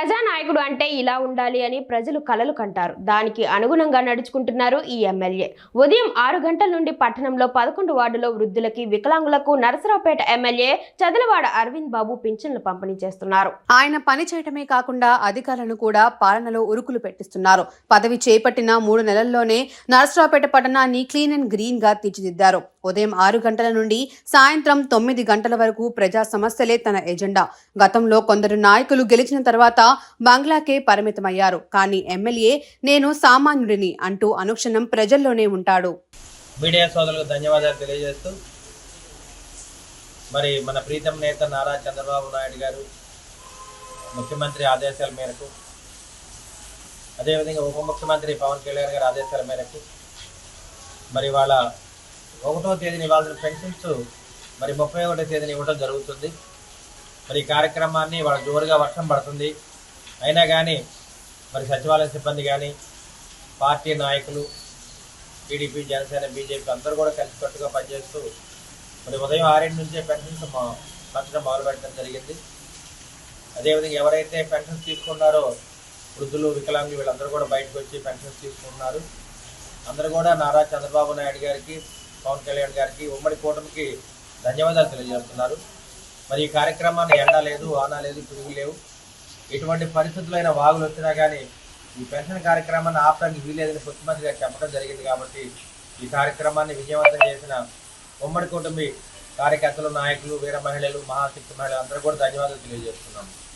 ప్రజానాయకుడు అంటే ఇలా ఉండాలి అని ప్రజలు కలలు కంటారు. దానికి అనుగుణంగా నడుచుకుంటున్నారు ఈ ఎమ్మెల్యే. ఉదయం ఆరు గంటల నుండి పట్టణంలో పదకొండు వార్డులో వృద్ధులకి వికలాంగులకు నరసరావుపేట ఎమ్మెల్యే చదలవాడ అరవింద్ బాబు పింఛన్లు పంపిణీ చేస్తున్నారు. ఆయన పని చేయటమే కాకుండా అధికారులను కూడా పాలనలో ఉరుకులు పెట్టిస్తున్నారు. పదవి చేపట్టిన మూడు నెలల్లోనే నరసరావుపేట పట్టణాన్ని క్లీన్ అండ్ గ్రీన్గా తీర్చిదిద్దారు. ఉదయం ఆరు గంటల నుండి సాయంత్రం తొమ్మిది గంటల వరకు ప్రజా సమస్యలే తన ఎజెండా. గతంలో కొందరు నాయకులు గెలిచిన తర్వాత బంగ్లాకే పరిమితమయ్యారు. కానీ ఎమ్మెల్యే నేను సామాన్యుడిని అంటూ అనుక్షణం ప్రజల్లోనే ఉంటాడు. మీడియా సోదరులకు ధన్యవాదాలు తెలియజేస్తూ మరి మన ప్రీతం నేత నారా చంద్రబాబు నాయుడు గారు ముఖ్యమంత్రి ఆదేశాల మేరకు అదేవిధంగా ఉప ముఖ్యమంత్రి పవన్ కళ్యాణ్ గారి ఆదేశాల మేరకు మరి వాళ్ళ ఒకటో తేదీని ఇవ్వాల్సిన పెన్షన్స్ మరి ముప్పై ఒకటో తేదీని ఇవ్వడం జరుగుతుంది. మరి ఈ కార్యక్రమాన్ని వాళ్ళ జోరుగా వర్షం పడుతుంది. అయినా కానీ మరి సచివాలయ సిబ్బంది కానీ పార్టీ నాయకులు టీడీపీ జనసేన బీజేపీ అందరూ కూడా కలిసికట్టుగా పనిచేస్తూ మరి ఉదయం ఆరింటి నుంచే పెన్షన్స్ పంచడం మొదలు పెట్టడం జరిగింది. అదేవిధంగా ఎవరైతే పెన్షన్స్ తీసుకున్నారో వృద్ధులు వికలాంగులు వీళ్ళందరూ కూడా బయటకు వచ్చి పెన్షన్స్ తీసుకుంటున్నారు. అందరూ కూడా నారా చంద్రబాబు నాయుడు గారికి పవన్ కళ్యాణ్ గారికి ఉమ్మడి కూటమికి ధన్యవాదాలు తెలియజేస్తున్నారు. మరి ఈ కార్యక్రమాన్ని ఎండ లేదు ఆనా లేదు పిడుగు లేవు ఎటువంటి పరిస్థితులైన వాగులు వచ్చినా కానీ ఈ పెన్షన్ కార్యక్రమాన్ని ఆపడానికి వీలేదని ముఖ్యమంత్రి గారు చెప్పడం జరిగింది కాబట్టి ఈ కార్యక్రమాన్ని విజయవంతం చేసిన ఉమ్మడి కుటుంబీ కార్యకర్తలు నాయకులు వీర మహిళలు మహాశక్తి మహిళలు అందరూ కూడా ధన్యవాదాలు తెలియజేస్తున్నాము